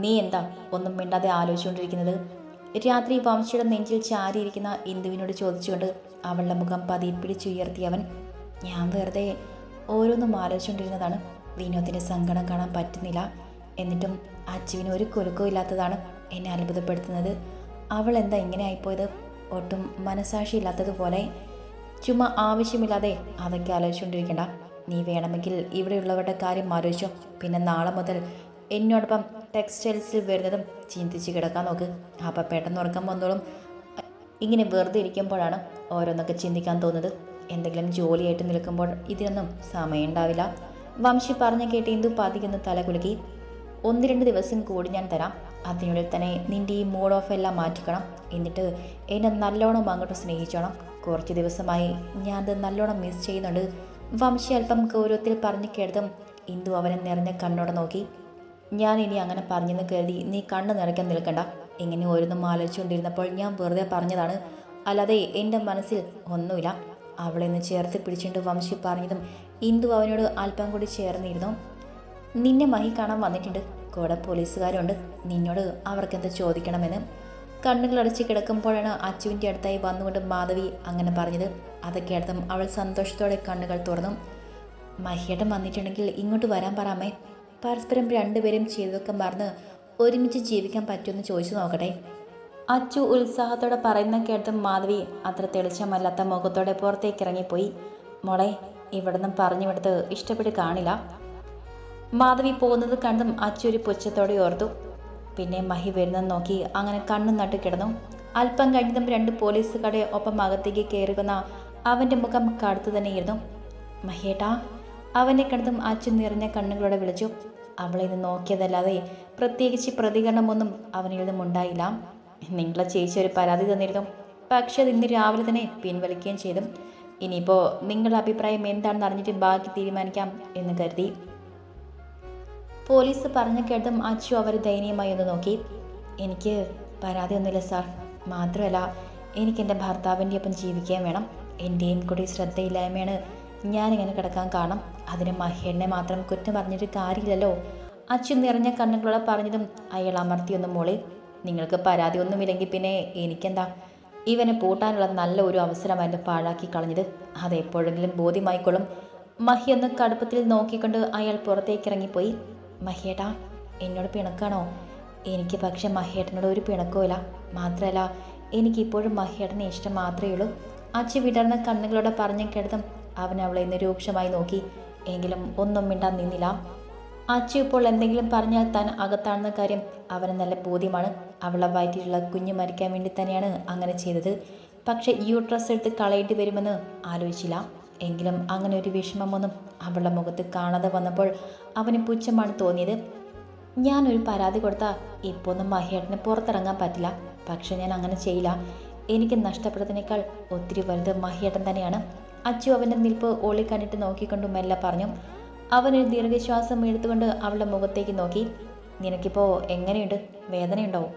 നീ എന്താ ഒന്നും മിണ്ടാതെ ആലോചിച്ചുകൊണ്ടിരിക്കുന്നത്? രാത്രി വംശയുടെ നെഞ്ചിൽ ചാരിയിരിക്കുന്ന ഇന്ദുവിനോട് ചോദിച്ചുകൊണ്ട് അവളുടെ മുഖം പതി പിടിച്ചുയർത്തി അവൻ ഞാൻ വെറുതെ ഓരോന്നും ആലോചിച്ചുകൊണ്ടിരുന്നതാണ്. വിനോദിന്റെ സങ്കടം കാണാൻ പറ്റുന്നില്ല. എന്നിട്ടും അച്ചുവിന് ഒരു കുലുക്കവും ഇല്ലാത്തതാണ് എന്നെ അത്ഭുതപ്പെടുത്തുന്നത്. അവൾ എന്താ ഇങ്ങനെ ആയിപ്പോയത്? ഒട്ടും മനസാക്ഷി ഇല്ലാത്തതുപോലെ. ചുമ്മാ ആവശ്യമില്ലാതെ അതൊക്കെ ആലോചിച്ചുകൊണ്ടിരിക്കണ്ട. നീ വേണമെങ്കിൽ ഇവിടെയുള്ളവരുടെ കാര്യം ആലോചിച്ചോ. പിന്നെ നാളെ മുതൽ എന്നോടൊപ്പം ടെക്സ്റ്റൈൽസിൽ വരുന്നതും ചിന്തിച്ച് കിടക്കാൻ നോക്ക്. അപ്പം പെട്ടെന്ന് ഉറക്കം വന്നോളും. ഇങ്ങനെ വെറുതെ ഇരിക്കുമ്പോഴാണ് ഓരോന്നൊക്കെ ചിന്തിക്കാൻ തോന്നുന്നത്. എന്തെങ്കിലും ജോലിയായിട്ട് നിൽക്കുമ്പോൾ ഇതിനൊന്നും സമയം ഉണ്ടാവില്ല. വംശി പറഞ്ഞു കേട്ട് ഇന്ദു പാതിക്കുന്ന തല കുലുക്കി. ഒന്ന് രണ്ട് ദിവസം കൂടി ഞാൻ തരാം. അതിനുള്ളിൽ തന്നെ നിന്റെ ഈ മൂഡ് ഓഫ് എല്ലാം മാറ്റിക്കണം. എന്നിട്ട് എന്നെ നല്ലോണം അങ്ങോട്ട് സ്നേഹിച്ചോണം. കുറച്ച് ദിവസമായി ഞാൻ അത് നല്ലോണം മിസ് ചെയ്യുന്നുണ്ട്. വംശി അല്പം ഗൗരവത്തിൽ പറഞ്ഞു കേട്ടതും ഇന്ദു അവനെ നിറഞ്ഞ കണ്ണോടെ നോക്കി. ഞാൻ ഇനി അങ്ങനെ പറഞ്ഞെന്ന് കരുതി നീ കണ്ണ് നിറയ്ക്കാൻ നിൽക്കണ്ട. ഇങ്ങനെ ഓരോന്നും ആലോചിച്ചുകൊണ്ടിരുന്നപ്പോൾ ഞാൻ വെറുതെ പറഞ്ഞതാണ് അല്ലാതെ എന്റെ മനസ്സിൽ ഒന്നുമില്ല. അവളെ ഒന്ന് ചേർത്ത് പിടിച്ചുകൊണ്ട് വംശി പറഞ്ഞതും ഇന്ദു അവനോട് അല്പം കൂടി ചേർന്നിരുന്നു. നിന്നെ മഹി കാണാൻ വന്നിട്ടുണ്ട്. കൂടെ പോലീസുകാരുണ്ട്. നിന്നോട് അവർക്കെന്താ ചോദിക്കണമെന്ന്. കണ്ണുകൾ അടച്ച് കിടക്കുമ്പോഴാണ് അച്ചുവിന്റെ അടുത്തായി വന്നുകൊണ്ട് മാധവി അങ്ങനെ പറഞ്ഞത്. അതൊക്കെ അടുത്തും അവൾ സന്തോഷത്തോടെ കണ്ണുകൾ തുറന്നു. മഹിയേട്ടൻ വന്നിട്ടുണ്ടെങ്കിൽ ഇങ്ങോട്ട് വരാൻ പറയാമേ പരസ്പരം രണ്ടുപേരും ചെയ്തതൊക്കെ മറന്ന് ഒരുമിച്ച് ജീവിക്കാൻ പറ്റുമെന്ന് ചോദിച്ചു നോക്കട്ടെ. അച്ചു ഉത്സാഹത്തോടെ പറയുന്ന കേട്ട് മാധവി അത്ര തെളിച്ചമല്ലാത്ത മുഖത്തോടെ പുറത്തേക്ക് ഇറങ്ങിപ്പോയി മോളെ ഇവിടുന്ന് പറഞ്ഞു വിടുത്ത് ഇഷ്ടപ്പെട്ട് കാണില്ല. മാധവി പോകുന്നത് കണ്ടും അച്ചു ഒരു പുച്ഛത്തോടെ ഓർത്തു. പിന്നെ മഹി വരുന്നത് നോക്കി അങ്ങനെ കണ്ണു നട്ട് കിടന്നു. അല്പം കഴിഞ്ഞതും രണ്ട് പോലീസുകാരെ ഒപ്പം അകത്തേക്ക് കയറി വന്ന അവന്റെ മുഖം കടുത്തു തന്നെയിരുന്നു. മഹിയേട്ടാ അവനെ കണ്ടതും അച്ചു നിറഞ്ഞ കണ്ണുകളോടെ വിളിച്ചു. അവളെ ഇത് നോക്കിയതല്ലാതെ പ്രത്യേകിച്ച് പ്രതികരണമൊന്നും അവനിൽ നിന്നും ഉണ്ടായില്ല. നിങ്ങളെ ചേച്ചി ഒരു പരാതി തന്നിരുന്നു. പക്ഷെ അത് ഇന്ന് രാവിലെ തന്നെ പിൻവലിക്കുകയും ചെയ്തു. ഇനിയിപ്പോൾ നിങ്ങളുടെ അഭിപ്രായം എന്താണെന്ന് അറിഞ്ഞിട്ട് ബാക്കി തീരുമാനിക്കാം എന്ന് കരുതി. പോലീസ് പറഞ്ഞു കേട്ടതും അച്ചു അവർ ദയനീയമായി ഒന്ന് നോക്കി. എനിക്ക് പരാതിയൊന്നുമില്ല സാർ. മാത്രമല്ല എനിക്ക് എന്റെ ഭർത്താവിന്റെ ഒപ്പം ജീവിക്കുകയും വേണം. എന്റെയും കൂടി ശ്രദ്ധയില്ലായ്മയാണ് ഞാനിങ്ങനെ കിടക്കാൻ കാരണം അതിന് മഹേടിനെ മാത്രം കുറ്റം പറഞ്ഞിട്ട് കാര്യമില്ലല്ലോ. അച്ഛൻ നിറഞ്ഞ കണ്ണുകളോടെ പറഞ്ഞതും അയാൾ അമർത്തിയൊന്നും മോളി നിങ്ങൾക്ക് പരാതി ഒന്നുമില്ലെങ്കിൽ പിന്നെ എനിക്കെന്താ? ഇവനെ പൂട്ടാനുള്ള നല്ല ഒരു അവസരമായിരുന്നു പാഴാക്കി കളഞ്ഞത്. അതെപ്പോഴെങ്കിലും ബോധ്യമായിക്കൊള്ളും മഹി ഒന്ന് കടുപ്പത്തിൽ നോക്കിക്കൊണ്ട് അയാൾ പുറത്തേക്ക് ഇറങ്ങിപ്പോയി. മഹിയേട്ടാ എന്നോട് പിണക്കാണോ? എനിക്ക് പക്ഷെ മഹിയേട്ടനോട് ഒരു പിണക്കവുമില്ല മാത്രമല്ല എനിക്കിപ്പോഴും മഹിയേട്ടനെ ഇഷ്ടം മാത്രമേ ഉള്ളൂ. അച്ഛ വിടർന്ന കണ്ണുകളോടെ പറഞ്ഞു കേട്ടതും അവൻ അവളെ നിരൂക്ഷമായി നോക്കി. എങ്കിലും ഒന്നും മിണ്ടാൻ നിന്നില്ല. അച്ചു ഇപ്പോൾ എന്തെങ്കിലും പറഞ്ഞാൽ താൻ അകത്താണെന്ന കാര്യം അവന് നല്ല ബോധ്യമാണ്. അവളെ വയറ്റിലുള്ള കുഞ്ഞ് മരിക്കാൻ വേണ്ടി തന്നെയാണ് അങ്ങനെ ചെയ്തത്. പക്ഷേ യൂട്രസ് എടുത്ത് കളയേണ്ടി വരുമെന്ന് ആലോചിച്ചില്ല. എങ്കിലും അങ്ങനെ ഒരു വിഷമമൊന്നും അവളുടെ മുഖത്ത് കാണാതെ വന്നപ്പോൾ അവന് പുച്ഛമാണ് തോന്നിയത്. ഞാനൊരു പരാതി കൊടുത്താൽ ഇപ്പോൾ ഒന്നും മഹിയേട്ടന് പുറത്തിറങ്ങാൻ പറ്റില്ല. പക്ഷെ ഞാൻ അങ്ങനെ ചെയ്യില്ല. എനിക്ക് നഷ്ടപ്പെട്ടതിനേക്കാൾ ഒത്തിരി വലുത് മഹേട്ടൻ തന്നെയാണ്. അച്ചു അവന്റെ നിൽപ്പ് ഓളി നോക്കിക്കൊണ്ട് മെല്ലെ പറഞ്ഞു അവനൊരു ദീർഘശ്വാസം എടുത്തുകൊണ്ട് അവളുടെ മുഖത്തേക്ക് നോക്കി. നിനക്കിപ്പോൾ എങ്ങനെയുണ്ട്? വേദനയുണ്ടോ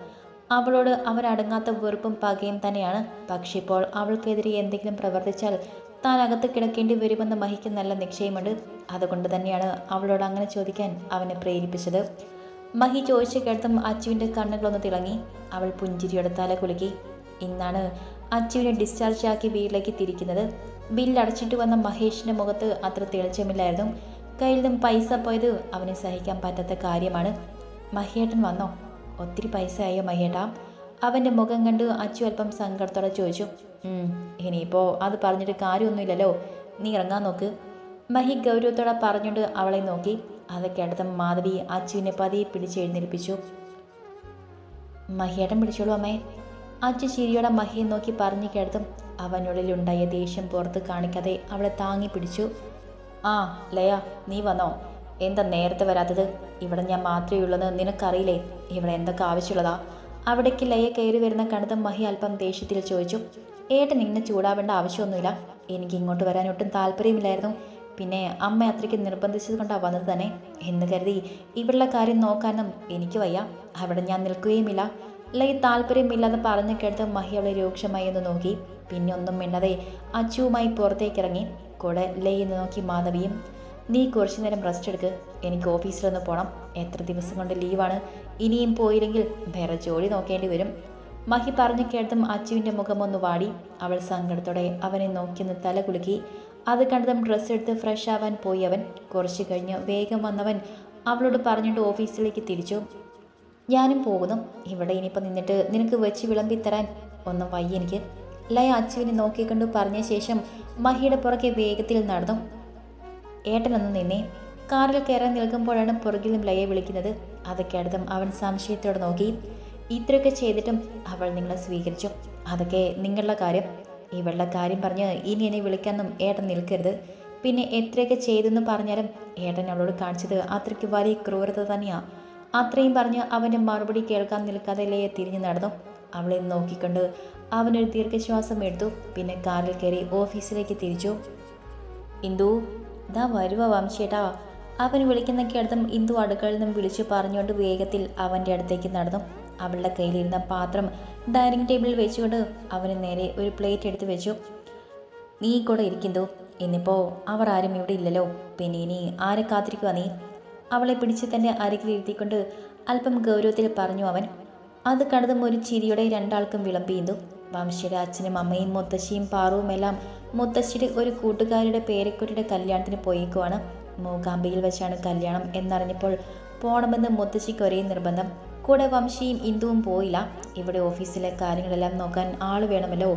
അവളോട് അവരടങ്ങാത്ത വെറുപ്പും പകയും തന്നെയാണ്. പക്ഷെ ഇപ്പോൾ അവൾക്കെതിരെ എന്തെങ്കിലും പ്രവർത്തിച്ചാൽ താൻ അകത്ത് കിടക്കേണ്ടി വരുമെന്ന് മഹിക്ക് നല്ല നിശ്ചയമുണ്ട്. അതുകൊണ്ട് തന്നെയാണ് അവളോട് അങ്ങനെ ചോദിക്കാൻ അവനെ പ്രേരിപ്പിച്ചത്. മഹി ചോദിച്ചു കേട്ടും അച്ചുവിന്റെ കണ്ണുകളൊന്ന് തിളങ്ങി. അവൾ പുഞ്ചിരിയോടെ തല കുലുക്കി. ഇന്നാണ് അച്ചുവിനെ ഡിസ്ചാർജ് ആക്കി വീട്ടിലേക്ക് തിരിക്കുന്നത്. ബില്ല് അടച്ചിട്ട് വന്ന മഹേഷിന്റെ മുഖത്ത് അത്ര തെളിച്ചമില്ലായിരുന്നു. കയ്യിൽ നിന്നും പൈസ പോയത് അവനെ സഹിക്കാൻ പറ്റാത്ത കാര്യമാണ്. മഹിയേട്ടൻ വന്നോ? ഒത്തിരി പൈസ ആയോ മഹിയേട്ടാ അവന്റെ മുഖം കണ്ട് അച്ചു അല്പം സങ്കടത്തോടെ ചോദിച്ചു. "ഉം, ഇനിയിപ്പോൾ അത് പറഞ്ഞിട്ട് കാര്യമൊന്നുമില്ലല്ലോ. നീ ഇറങ്ങാൻ നോക്ക്. മഹി ഗൗരവത്തോടെ പറഞ്ഞുകൊണ്ട് അവളെ നോക്കി. അതൊക്കെ അടുത്ത മാധവി അച്ചുവിനെ പതിയെ പിടിച്ചെഴുന്നേൽപ്പിച്ചു മഹിയേട്ടൻ പിടിച്ചോളൂ അമ്മേ. അച്ചു ചിരിയോടെ മഹിയെ നോക്കി പറഞ്ഞു കേട്ടതും അവനുള്ളിലുണ്ടായ ദേഷ്യം പുറത്ത് കാണിക്കാതെ അവളെ താങ്ങി പിടിച്ചു. ആ ലയ നീ വന്നോ? എന്താ നേരത്തെ വരാത്തത്? ഇവിടെ ഞാൻ മാത്രമേ ഉള്ളെന്ന് നിനക്കറിയില്ലേ? ഇവിടെ എന്തൊക്കെ ആവശ്യമുള്ളതാ? അവിടേക്ക് ലയ കയറി വരുന്ന കണ്ടത് മഹി അല്പം ദേഷ്യത്തിൽ ചോദിച്ചു. ഏട്ടൻ ഇങ്ങനെ ചൂടാവേണ്ട ആവശ്യമൊന്നുമില്ല. എനിക്ക് ഇങ്ങോട്ട് വരാൻ ഒട്ടും താല്പര്യമില്ലായിരുന്നു. പിന്നെ അമ്മ അത്രയ്ക്ക് നിർബന്ധിച്ചത് കൊണ്ടാണ് വന്നത് തന്നെ. എന്ന് കരുതി ഇവിടെയുള്ള കാര്യം നോക്കാനും എനിക്ക് വയ്യ. അവിടെ ഞാൻ നിൽക്കുകയുമില്ല. ലൈ താല്പര്യമില്ലാതെ പറഞ്ഞു കേട്ട് മഹി അവളെ രൂക്ഷമായി ഒന്ന് നോക്കി. പിന്നെ ഒന്നും മിണ്ടാതെ അച്ചുവുമായി പുറത്തേക്കിറങ്ങി. കൂടെ ലൈ എന്ന് നോക്കി മാധവിയും നീ കുറച്ചു നേരം റെസ്റ്റ് എടുക്ക്. എനിക്ക് ഓഫീസിലൊന്ന് പോകണം എത്ര ദിവസം കൊണ്ട് ലീവാണ്. ഇനിയും പോയില്ലെങ്കിൽ വേറെ ജോലി നോക്കേണ്ടി വരും. മഹി പറഞ്ഞു കേട്ടതും അച്ചുവിന്റെ മുഖം ഒന്ന് വാടി. അവൾ സങ്കടത്തോടെ അവനെ നോക്കിയൊന്ന് തല കുലുക്കി. അത് കണ്ടതും ഡ്രസ്സ് എടുത്ത് ഫ്രഷ് ആവാൻ പോയി അവൻ. കുറച്ച് കഴിഞ്ഞ് വേഗം വന്നവൻ അവളോട് പറഞ്ഞിട്ട് ഓഫീസിലേക്ക് തിരിച്ചു. ഞാനും പോകുന്നു. ഇവിടെ ഇനിയിപ്പോൾ നിന്നിട്ട് നിനക്ക് വെച്ച് വിളമ്പി തരാൻ ഒന്നും വയ്യ എനിക്ക്. ലയ അച്ചുവിനെ നോക്കിക്കൊണ്ട് പറഞ്ഞ ശേഷം മഹിയുടെ പുറകെ വേഗത്തിൽ നടന്നു. ഏട്ടനൊന്ന് നിന്നേ. കാറിൽ കയറാൻ നിൽക്കുമ്പോഴാണ് പുറകിൽ നിന്നും ലയെ വിളിക്കുന്നത്. അതൊക്കെ അടുത്തും അവൻ സംശയത്തോടെ നോക്കി. ഇത്രയൊക്കെ ചെയ്തിട്ടും അവൾ നിങ്ങളെ സ്വീകരിച്ചു. അതൊക്കെ നിങ്ങളുടെ കാര്യം. ഇവളുടെ കാര്യം പറഞ്ഞ് ഇനി എന്നെ വിളിക്കാനൊന്നും ഏട്ടൻ നിൽക്കരുത്. പിന്നെ എത്രയൊക്കെ ചെയ്തെന്ന് പറഞ്ഞാലും ഏട്ടൻ അവളോട് കാണിച്ചത് അത്രയ്ക്ക് വലിയ ക്രൂരത തന്നെയാ. അത്രയും പറഞ്ഞ് അവന്റെ മറുപടി കേൾക്കാൻ നിൽക്കാതെ ലയ തിരിഞ്ഞു നടന്നു. അവളെ നോക്കിക്കൊണ്ട്. അവനൊരു ദീർഘശ്വാസം എടുത്തു. പിന്നെ കാറിൽ കയറി ഓഫീസിലേക്ക് തിരിച്ചു. ഇന്ദു ദാ വരുവ വംശേട്ടാ? അവൻ വിളിക്കുന്ന കേട്ടതും ഇന്ദു അടുക്കളയിൽ നിന്നും വിളിച്ചു പറഞ്ഞുകൊണ്ട് വേഗത്തിൽ അവന്റെ അടുത്തേക്ക് നടന്നു. അവളുടെ കയ്യിലിരുന്ന പാത്രം ഡൈനിങ് ടേബിളിൽ വെച്ചുകൊണ്ട് അവന് നേരെ ഒരു പ്ലേറ്റ് എടുത്ത് വെച്ചു. നീ കൂടെ ഇരിക്കുന്നു ഇന്നിപ്പോൾ അവർ ആരും ഇവിടെ ഇല്ലല്ലോ. പിന്നെ ഇനി ആരെ കാത്തിരിക്കുക നീ? അവളെ പിടിച്ച് തന്റെ അരികിലിരുത്തിക്കൊണ്ട് അല്പം ഗൗരവത്തിൽ പറഞ്ഞു അവൻ അത് കണ്ടതും ഒരു ചിരിയുടെ രണ്ടാൾക്കും വിളമ്പിയിരുന്നു വംശിയുടെ അച്ഛനും അമ്മയും മുത്തശ്ശിയും പാറുവും മുത്തശ്ശിയുടെ ഒരു കൂട്ടുകാരുടെ പേരക്കുട്ടിയുടെ കല്യാണത്തിന് പോയേക്കുവാണ്. മൂകാംബിയിൽ വെച്ചാണ് കല്യാണം എന്നറിഞ്ഞപ്പോൾ പോണമെന്ന് മുത്തശ്ശിക്ക് ഒരേ നിർബന്ധം. കൂടെ വംശിയും ഇന്ദുവും പോയില്ല. ഇവിടെ ഓഫീസിലെ കാര്യങ്ങളെല്ലാം നോക്കാൻ ആൾ വേണമല്ലോ.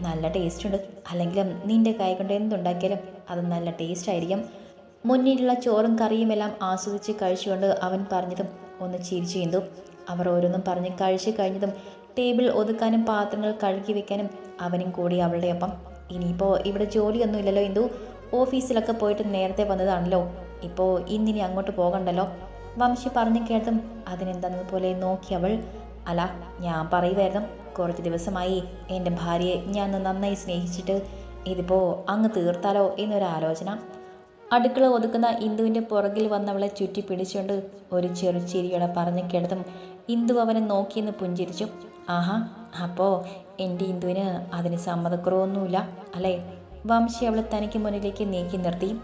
നല്ല ടേസ്റ്റ് ഉണ്ട്. അല്ലെങ്കിലും നിന്റെ കൈ കൊണ്ട് എന്തുണ്ടാക്കിയാലും അത് നല്ല ടേസ്റ്റ് ആയിരിക്കും. മുന്നിലുള്ള ചോറും കറിയുമെല്ലാം ആസ്വദിച്ച് കഴിച്ചുകൊണ്ട് അവൻ പറഞ്ഞതും ഒന്ന് ചിരിച്ചു ഇന്ദു. അവർ ഓരോന്നും പറഞ്ഞ് കഴിച്ചു കഴിഞ്ഞതും ടേബിൾ ഒതുക്കാനും പാത്രങ്ങൾ കഴുകി വെക്കാനും അവനും കൂടി അവളുടെ ഒപ്പം. ഇനിയിപ്പോൾ ഇവിടെ ജോലിയൊന്നും ഇല്ലല്ലോ ഇന്ദു. ഓഫീസിലൊക്കെ പോയിട്ട് നേരത്തെ വന്നതാണല്ലോ. ഇപ്പോൾ ഇന്നിനി അങ്ങോട്ട് പോകണ്ടല്ലോ. വംശി പറഞ്ഞു കേട്ടതും അതിനെന്താന്നതുപോലെ നോക്കി അവൾ. അല്ല ഞാൻ പറയുമായിരുന്നു കുറച്ച് ദിവസമായി എന്റെ ഭാര്യയെ ഞാൻ നന്നായി സ്നേഹിച്ചിട്ട് ഇതിപ്പോൾ അങ്ങ് തീർത്താലോ എന്നൊരാലോചന. അടുക്കള ഒതുക്കുന്ന ഇന്ദുവിന്റെ പുറകിൽ വന്നവളെ ചുറ്റി പിടിച്ചുകൊണ്ട് ഒരു ചെറു ചിരിയോടെ പറഞ്ഞു കിടത്തും ഇന്ദു അവനെ നോക്കിയെന്ന് പുഞ്ചിരിച്ചു. ആഹാ അപ്പോൾ എന്റെ ഇന്ദുവിന് അതിന് സമ്മതക്കുറവൊന്നുമില്ല അല്ലേ? വംശി അവളെ തനിക്ക് മുന്നിലേക്ക് നീക്കി നിർത്തി.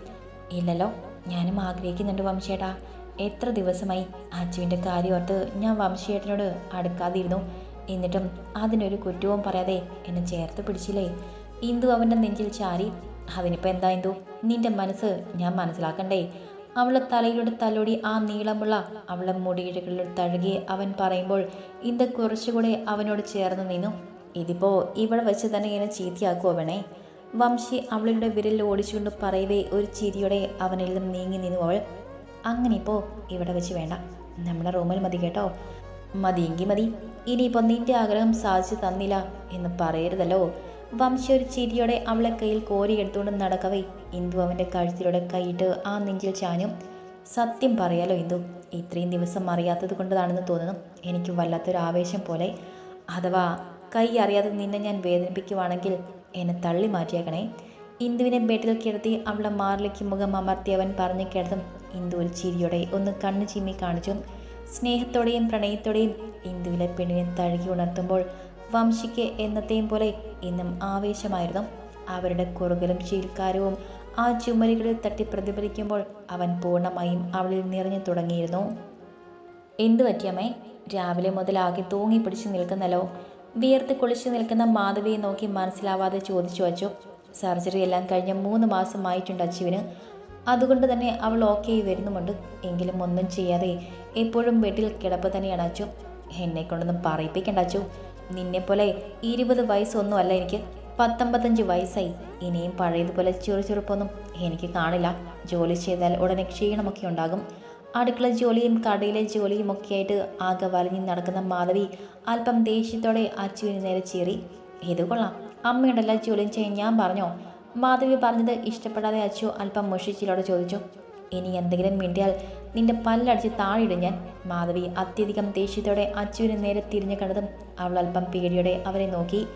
ഇല്ലല്ലോ ഞാനും ആഗ്രഹിക്കുന്നുണ്ട് വംശേട്ടാ എത്ര ദിവസമായി അച്ചുവിന്റെ കാര്യമോർത്ത് ഞാൻ വംശേട്ടനോട് അടുക്കാതിരുന്നു. എന്നിട്ടും അതിനൊരു കുറ്റവും പറയാതെ എന്നെ ചേർത്ത് പിടിച്ചില്ലേ? ഇന്ദു അവന്റെ നെഞ്ചിൽ ചാരി അതിനിപ്പോൾ എന്താ എന്തോ നിന്റെ മനസ്സ് ഞാൻ മനസ്സിലാക്കണ്ടേ? അവളെ തലയിലൂടെ തലോടി ആ നീളമുള്ള അവളെ മുടിയിഴകളിൽ തഴുകി അവൻ പറയുമ്പോൾ ഇന്ത് കുറച്ചുകൂടെ അവനോട് ചേർന്ന് നിന്നു. ഇതിപ്പോൾ ഇവിടെ വെച്ച് തന്നെ ഇങ്ങനെ ചീത്തയാക്കുമോ വേണേ വംശി അവളുടെ വിരൽ ഓടിച്ചുകൊണ്ട് പറയവേ ഒരു ചിരിയോടെ അവനിൽ നിന്നും നീങ്ങി നിന്നു അവൾ. അങ്ങനെ ഇപ്പോൾ ഇവിടെ വെച്ച് വേണ്ട. നമ്മുടെ റൂമിൽ മതി കേട്ടോ. മതിയെങ്കിൽ മതി. ഇനിയിപ്പോൾ നിന്റെ ആഗ്രഹം സാധിച്ചു തന്നില്ല എന്ന് പറയരുതല്ലോ. വംശി ഒരു ചിരിയോടെ അവളെ കയ്യിൽ കോരിയെടുത്തുകൊണ്ട് നടക്കവേ. ഇന്ദു അവന്റെ കഴുത്തിലൂടെ കൈയിട്ട് ആ നെഞ്ചിൽ ചാഞ്ഞു. സത്യം പറയാലോ ഇന്ദു ഇത്രയും ദിവസം അറിയാത്തത് കൊണ്ടതാണെന്ന് തോന്നുന്നു. എനിക്ക് വല്ലാത്തൊരു ആവേശം പോലെ. അഥവാ കൈ അറിയാതെ നിന്നെ ഞാൻ വേദനിപ്പിക്കുവാണെങ്കിൽ എന്നെ തള്ളി മാറ്റിയേക്കണേ. ഇന്ദുവിനെ ബെഡിൽ കിടത്തി അവളെ മാറിലേക്ക് മുഖം അമർത്തി അവൻ പറഞ്ഞു കിടത്തും ഇന്ദു ഒരു ചിരിയോടെ ഒന്ന് കണ്ണു ചിമ്മി കാണിച്ചു. സ്നേഹത്തോടെയും പ്രണയത്തോടെയും ഇന്ദുവിലെ പെണ്ണിനെ തഴുകി ഉണർത്തുമ്പോൾ വംശിക്ക് എന്നത്തെയും പോലെ ഇന്നും ആവേശമായിരുന്നു. അവരുടെ കുറുകലും ചീൽക്കാരവും ആ ചുമരുകളിൽ തട്ടി പ്രതിഫലിക്കുമ്പോൾ അവൻ പൂർണമായും അവളിൽ നിറഞ്ഞു തുടങ്ങിയിരുന്നു. എന്തു പറ്റിയമ്മേ രാവിലെ മുതൽ ആകെ തൂങ്ങി പിടിച്ചു നിൽക്കുന്നല്ലോ. വിയർത്ത് കുളിച്ചു നിൽക്കുന്ന മാധവിയെ നോക്കി മനസ്സിലാവാതെ ചോദിച്ചു വച്ചു. സർജറി എല്ലാം കഴിഞ്ഞ മൂന്ന് മാസമായിട്ടുണ്ട് അച്ചുവിന് അതുകൊണ്ട് തന്നെ അവൾ ഓക്കെ വരുന്നുമുണ്ട്. എങ്കിലും ഒന്നും ചെയ്യാതെ എപ്പോഴും വീട്ടിൽ കിടപ്പ് തന്നെയാണ് അച്ചു എന്നെ കൊണ്ടൊന്നും പറയിപ്പിക്കണ്ട അച്ചു നിന്നെപ്പോലെ ഇരുപത് വയസ്സൊന്നും അല്ല എനിക്ക് പത്തൊമ്പത്തഞ്ച് വയസ്സായി. ഇനിയും പഴയതുപോലെ ചെറുചെറുപ്പൊന്നും എനിക്ക് കാണില്ല. ജോലി ചെയ്താൽ ഉടനെ ക്ഷീണമൊക്കെ ഉണ്ടാകും. അടുക്കള ജോലിയും കടയിലെ ജോലിയും ഒക്കെയായിട്ട് ആകെ വലഞ്ഞു നടക്കുന്ന മാധവി അല്പം ദേഷ്യത്തോടെ അച്ചുവിന് നേരെ ചീറി ഇത് കൊള്ളാം. അമ്മയുടെ എല്ലാ ജോലിയും ചെയ്യാൻ ഞാൻ പറഞ്ഞോ? മാധവി പറഞ്ഞത് ഇഷ്ടപ്പെടാതെ അച്ചു അല്പം മുഷിച്ചിലോടെ ചോദിച്ചു. ഇനി എന്തെങ്കിലും മിണ്ടിയാൽ നിന്റെ പല്ലടിച്ച് താഴെയിടും ഞാൻ. മാധവി അത്യധികം ദേഷ്യത്തോടെ അച്ചുവിന് നേരെ തിരിഞ്ഞു കണ്ടതും അവൾ അല്പം പേടിയോടെ അവരെ നോക്കി.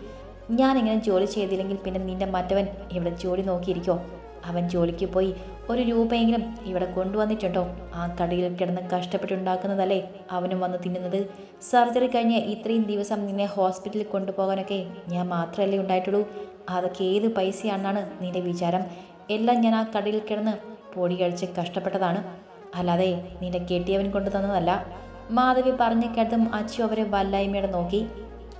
ഞാൻ ഞാനിങ്ങനെ ജോലി ചെയ്തില്ലെങ്കിൽ പിന്നെ നിന്റെ മറ്റവൻ ഇവിടെ ജോലി നോക്കിയിരിക്കോ? അവൻ ജോലിക്ക് പോയി ഒരു രൂപയെങ്കിലും ഇവിടെ കൊണ്ടുവന്നിട്ടുണ്ടോ? ആ കടയിൽ കിടന്ന് കഷ്ടപ്പെട്ടുണ്ടാക്കുന്നതല്ലേ അവനും വന്ന് തിന്നുന്നത്? സർജറി കഴിഞ്ഞ് ഇത്രയും ദിവസം നിന്നെ ഹോസ്പിറ്റലിൽ കൊണ്ടുപോകാനൊക്കെ ഞാൻ മാത്രമല്ലേ ഉണ്ടായിട്ടുള്ളൂ? അതൊക്കെ ഏത് പൈസയാണെന്നാണ് നിന്റെ വിചാരം? എല്ലാം ഞാൻ ആ കടയിൽ കിടന്ന് പൊടി കഴിച്ച് കഷ്ടപ്പെട്ടതാണ്. അല്ലാതെ നിന്റെ കെട്ടിയവൻ കൊണ്ടു തന്നതല്ല മാധവി പറഞ്ഞു കേട്ടതും അച്ചു അവരെ വല്ലായ്മയോടെ നോക്കി.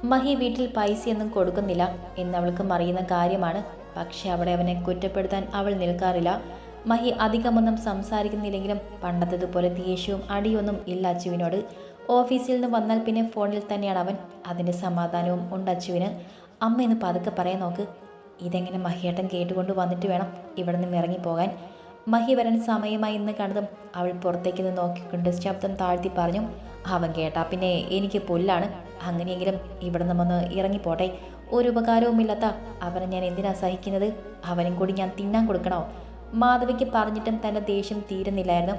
മഹി വീട്ടിൽ പൈസയൊന്നും കൊടുക്കുന്നില്ല എന്നവൾക്ക് അറിയുന്ന കാര്യമാണ്. പക്ഷെ അവിടെ അവനെ കുറ്റപ്പെടുത്താൻ അവൾ നിൽക്കാറില്ല. മഹി അധികമൊന്നും സംസാരിക്കുന്നില്ലെങ്കിലും പണ്ടത്തേതുപോലെ ദേഷ്യവും അടിയൊന്നും ഇല്ല അച്ചുവിനോട്. ഓഫീസിൽ നിന്ന് വന്നാൽ പിന്നെ ഫോണിൽ തന്നെയാണ് അവൻ. അതിന്റെ സമാധാനവും ഉണ്ട് അച്ചുവിന്. അമ്മ ഇന്ന് പതുക്കെ പറയാൻ നോക്ക്. ഇതെങ്ങനെ മഹിയേട്ടൻ കേട്ടുകൊണ്ട് വന്നിട്ട് വേണം ഇവിടെ നിന്ന് ഇറങ്ങിപ്പോകാൻ? മഹി വരാൻ സമയമായി ഇന്ന് കണ്ടതും അവൾ പുറത്തേക്ക് നിന്ന് നോക്കിക്കൊണ്ട് ശബ്ദം താഴ്ത്തി പറഞ്ഞു അവൻ കേട്ടാ പിന്നെ എനിക്ക് പുല്ലാണ്. അങ്ങനെയെങ്കിലും ഇവിടെ നിന്നൊന്ന് ഇറങ്ങിപ്പോട്ടെ. ഒരു ഉപകാരവുമില്ലാത്ത അവനെ ഞാൻ എന്തിനാ സഹിക്കുന്നത്? അവനും കൂടി ഞാൻ തിന്നാൻ കൊടുക്കണോ? മാധവിക്ക് പറഞ്ഞിട്ടും തന്റെ ദേഷ്യം തീരുന്നില്ലായിരുന്നു.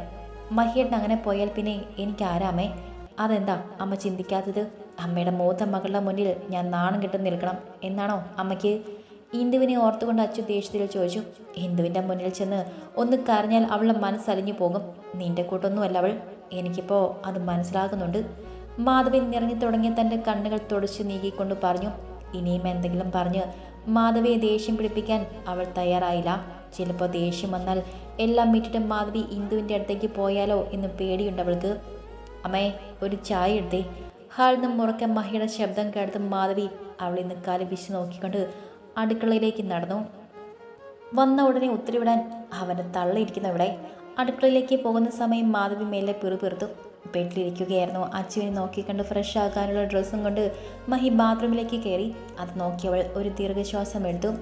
മഹിയേട്ടൻ അങ്ങനെ പോയാൽ പിന്നെ എനിക്ക് ആരാമേ അതെന്താ അമ്മ ചിന്തിക്കാത്തത്? അമ്മയുടെ മൂത്ത മകളുടെ മുന്നിൽ ഞാൻ നാണം കെട്ട് നിൽക്കണം എന്നാണോ അമ്മയ്ക്ക്? ഇന്ദുവിനെ ഓർത്തുകൊണ്ട് അച്ചു ദേഷ്യത്തിൽ ചോദിച്ചു ഇന്ദുവിന്റെ മുന്നിൽ ചെന്ന് ഒന്ന് കരഞ്ഞാൽ അവളുടെ മനസ്സലിഞ്ഞു പോകും. നിന്റെ കൂട്ടൊന്നുമല്ല അവൾ. എനിക്കിപ്പോൾ അത് മനസ്സിലാകുന്നുണ്ട്. മാധവി നിറഞ്ഞു തുടങ്ങിയ തന്റെ കണ്ണുകൾ തുടച്ചു നീക്കിക്കൊണ്ട് പറഞ്ഞു ഇനിയും എന്തെങ്കിലും പറഞ്ഞ് മാധവിയെ ദേഷ്യം പിടിപ്പിക്കാൻ അവൾ തയ്യാറായില്ല. ചിലപ്പോൾ ദേഷ്യം വന്നാൽ എല്ലാം വിട്ടിട്ട് മാധവി ഇന്ദുവിന്റെ അടുത്തേക്ക് പോയാലോ എന്ന് പേടിയുണ്ട് അവൾക്ക്. അമ്മേ ഒരു ചായ എടുത്തേ. ഹാളിൽ നിന്ന് മുറക്കെ മഹിയുടെ ശബ്ദം കേട്ടതും മാധവി അവളിന്ന് കാലി വിശു നോക്കിക്കൊണ്ട് അടുക്കളയിലേക്ക് നടന്നു. വന്ന ഉടനെ ഉത്തരവിടാൻ അവനെ തള്ളിയിരിക്കുന്നവിടെ അടുക്കളയിലേക്ക് പോകുന്ന സമയം മാധവി മേലെ പിറുപിറുത്തു ബെഡിലിരിക്കുകയായിരുന്നു അച്ചുവിനെ നോക്കിക്കണ്ട് ഫ്രഷ് ആകാനുള്ള ഡ്രസ്സും കൊണ്ട് മഹി ബാത്റൂമിലേക്ക് കയറി. അത് നോക്കിയവൾ ഒരു ദീർഘശ്വാസം എടുത്തു.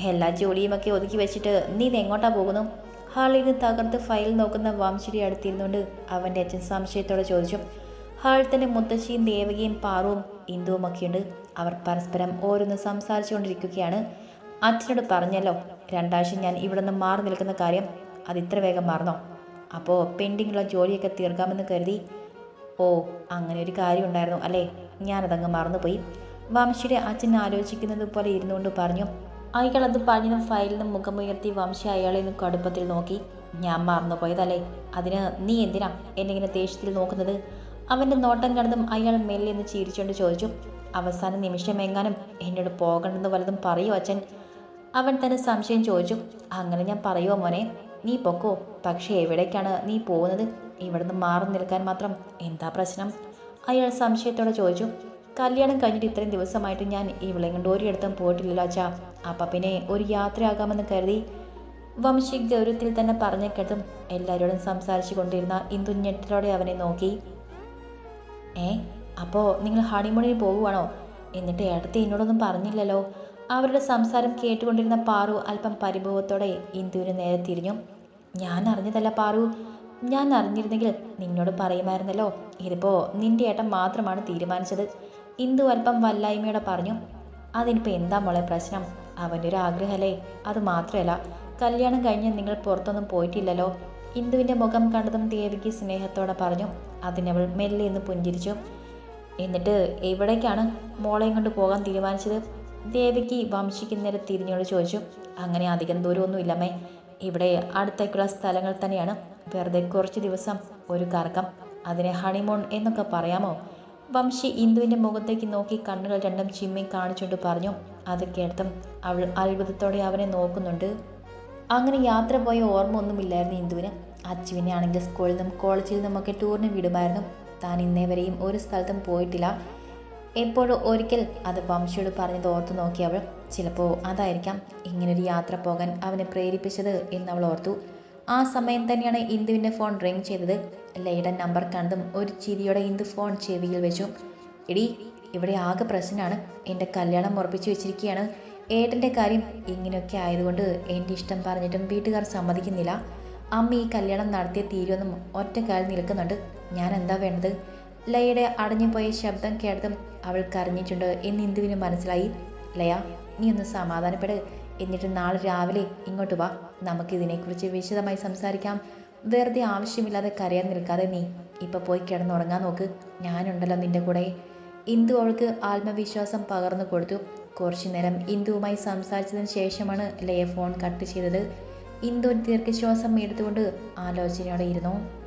എല്ലാ ജോലിയുമൊക്കെ ഒതുക്കി വെച്ചിട്ട് നീ എങ്ങോട്ടാ പോകുന്നു? ഹാളിൽ നിന്ന് തകർത്ത് ഫയൽ നോക്കുന്ന വാംശിരി അടുത്തിരുന്നുകൊണ്ട് അവന്റെ അച്ഛൻ സംശയത്തോടെ ചോദിച്ചു. ഹാളിൽ തന്നെ മുത്തശ്ശിയും ദേവകിയും പാറുവും ഇന്ദുവും ഒക്കെയുണ്ട് അവർ പരസ്പരം ഓരോന്ന് സംസാരിച്ചുകൊണ്ടിരിക്കുകയാണ്. അച്ഛനോട് പറഞ്ഞല്ലോ രണ്ടാഴ്ച ഞാൻ ഇവിടെ നിന്ന് മാറി നിൽക്കുന്ന കാര്യം അത് ഇത്ര വേഗം മറന്നോ? അപ്പോൾ പെൻഡിങ്ങുള്ള ജോലിയൊക്കെ തീർക്കാമെന്ന് കരുതി. ഓ അങ്ങനെ ഒരു കാര്യം ഉണ്ടായിരുന്നു അല്ലേ? ഞാനതങ്ങ് മറന്നുപോയി. വംശിയുടെ അച്ഛൻ ആലോചിക്കുന്നത് പോലെ ഇരുന്നുകൊണ്ട് പറഞ്ഞു അയാളത് പറഞ്ഞതും ഫയലിൽ നിന്ന് മുഖമുയർത്തി വംശി അയാളെ നിന്ന് കടുപ്പത്തിൽ നോക്കി. ഞാൻ മറന്നുപോയതല്ലേ? അതിന് നീ എന്തിനാ എന്നെ ഇങ്ങനെ ദേഷ്യത്തിൽ നോക്കുന്നത്? അവന്റെ നോട്ടം കണ്ടതും അയാൾ മെല്ലെ എന്ന് ചിരിച്ചുകൊണ്ട് ചോദിച്ചു അവസാന നിമിഷം എങ്ങാനും എന്നോട് പോകണമെന്ന് വല്ലതും പറയൂ അച്ഛൻ. അവൻ തന്നെ സംശയം ചോദിച്ചു. അങ്ങനെ ഞാൻ പറയുമോ മോനെ? നീ പൊക്കോ? പക്ഷേ എവിടേക്കാണ് നീ പോകുന്നത്? ഇവിടുന്ന് മാറി നിൽക്കാൻ മാത്രം എന്താ പ്രശ്നം? അയാൾ സംശയത്തോടെ ചോദിച്ചു. കല്യാണം കഴിഞ്ഞിട്ട് ഇത്രയും ദിവസമായിട്ട് ഞാൻ ഇവളെ കൊണ്ട് ഒരിടത്തും പോയിട്ടില്ലല്ലോ അച്ഛാ. അപ്പം പിന്നെ ഒരു യാത്രയാകാമെന്ന് കരുതി. വംശി ഗൗരവത്തിൽ തന്നെ പറഞ്ഞു കേട്ടും എല്ലാവരോടും സംസാരിച്ചു കൊണ്ടിരുന്ന ഇന്ദു ഞെട്ടലോടെ അവനെ നോക്കി. ഏ? അപ്പോൾ നിങ്ങൾ ഹണിമൂണിന് പോകുവാണോ എന്നിട്ട് ഏട്ടത്തി എന്നോടൊന്നും പറഞ്ഞില്ലല്ലോ. അവരുടെ സംസാരം കേട്ടുകൊണ്ടിരുന്ന പാറു അല്പം പരിഭവത്തോടെ ഇന്ദുവിന് നേരെ തിരിഞ്ഞു. ഞാൻ അറിഞ്ഞതല്ല പാറു. ഞാൻ അറിഞ്ഞിരുന്നെങ്കിൽ നിന്നോട് പറയുമായിരുന്നല്ലോ. ഇതിപ്പോൾ നിന്റെ ഏട്ടൻ മാത്രമാണ് തീരുമാനിച്ചത്. ഇന്ദു അല്പം വല്ലായ്മയോടെ പറഞ്ഞു. അതിനിപ്പോൾ എന്താ മോളെ പ്രശ്നം? അവന്റെ ഒരു ആഗ്രഹമല്ലേ? അത് മാത്രമല്ല. കല്യാണം കഴിഞ്ഞ് നിങ്ങൾ പുറത്തൊന്നും പോയിട്ടില്ലല്ലോ. ഇന്ദുവിന്റെ മുഖം കണ്ടതും ദേവിക്ക് സ്നേഹത്തോടെ പറഞ്ഞു. അതിനവൾ മെല്ലെ എന്ന് പുഞ്ചിരിച്ചു. എന്നിട്ട് എവിടേക്കാണ് മോളെയും കൊണ്ട് പോകാൻ തീരുമാനിച്ചത്? ദേവിക്ക് വംശിക്ക് നേരെ തിരിഞ്ഞോട് ചോദിച്ചു. അങ്ങനെ അധികം ദൂരമൊന്നും ഇല്ലമ്മേ ഇവിടെ അടുത്തേക്കുള്ള സ്ഥലങ്ങൾ തന്നെയാണ്. വെറുതെ കുറച്ച് ദിവസം ഒരു കറക്കം. അതിനെ ഹണിമൂൺ എന്നൊക്കെ പറയാമോ? വംശി ഇന്ദുവിന്റെ മുഖത്തേക്ക് നോക്കി കണ്ണുകൾ രണ്ടും ചിമ്മി കാണിച്ചുകൊണ്ട് പറഞ്ഞു. അത് കേട്ടും അവൾ അത്ഭുതത്തോടെ അവനെ നോക്കുന്നുണ്ട്. അങ്ങനെ യാത്ര പോയ ഓർമ്മ ഒന്നുമില്ലായിരുന്നു ഇന്ദുവിന്. അച്ചുവിനെ ആണെങ്കിൽ സ്കൂളിൽ നിന്നും കോളേജിൽ നിന്നുമൊക്കെ ടൂറിന് വിടുമായിരുന്നു. താൻ ഇന്നേ വരെയും ഒരു സ്ഥലത്തും പോയിട്ടില്ല. എപ്പോഴും ഒരിക്കൽ അത് വംശയോട് പറഞ്ഞത് ഓർത്തു നോക്കി അവൾ ചിലപ്പോൾ അതായിരിക്കാം. ഇങ്ങനൊരു യാത്ര പോകാൻ അവനെ പ്രേരിപ്പിച്ചത് എന്ന് അവൾ ഓർത്തു. ആ സമയം തന്നെയാണ് ഇന്ദുവിന്റെ ഫോൺ റിങ് ചെയ്തത്. ലൈഡൻ നമ്പർ കണ്ടതും ഒരു ചിരിയോടെ ഇന്ദു ഫോൺ ചെവിയിൽ വെച്ചു. എടി ഇവിടെ ആകെ പ്രശ്നമാണ് എന്റെ കല്യാണം ഉറപ്പിച്ചു വെച്ചിരിക്കുകയാണ്. ഏട്ടന്റെ കാര്യം ഇങ്ങനെയൊക്കെ ആയതുകൊണ്ട് എന്റെ ഇഷ്ടം പറഞ്ഞിട്ടും വീട്ടുകാർ സമ്മതിക്കുന്നില്ല. അമ്മ ഈ കല്യാണം നടത്തിയ തീരുമെന്നും ഒറ്റക്കാലിൽ നിൽക്കുന്നുണ്ട്. ഞാൻ എന്താ വേണ്ടത്? ലയയുടെ അടഞ്ഞുപോയ ശബ്ദം കേട്ടതും അവൾ കരഞ്ഞിട്ടുണ്ട് എന്ന് ഇന്ദുവിന് മനസ്സിലായി. ലയ നീ ഒന്ന് സമാധാനപ്പെട്. എന്നിട്ട് നാളെ രാവിലെ ഇങ്ങോട്ട് വാ. നമുക്ക് ഇതിനെക്കുറിച്ച് വിശദമായി സംസാരിക്കാം. വെറുതെ ആവശ്യമില്ലാതെ കരയാൻ നിൽക്കാതെ നീ ഇപ്പൊ പോയി കിടന്നുറങ്ങാൻ നോക്ക്. ഞാനുണ്ടല്ലോ നിന്റെ കൂടെ. ഇന്ദു അവൾക്ക് ആത്മവിശ്വാസം പകർന്നു കൊടുത്തു. കുറച്ചു നേരം ഇന്ദുവുമായി സംസാരിച്ചതിന് ശേഷമാണ് ലയ ഫോൺ കട്ട് ചെയ്തത്. ഇന്ദു ദീർഘശ്വാസം എടുത്തുകൊണ്ട് ആലോചനയോടെ ഇരുന്നു.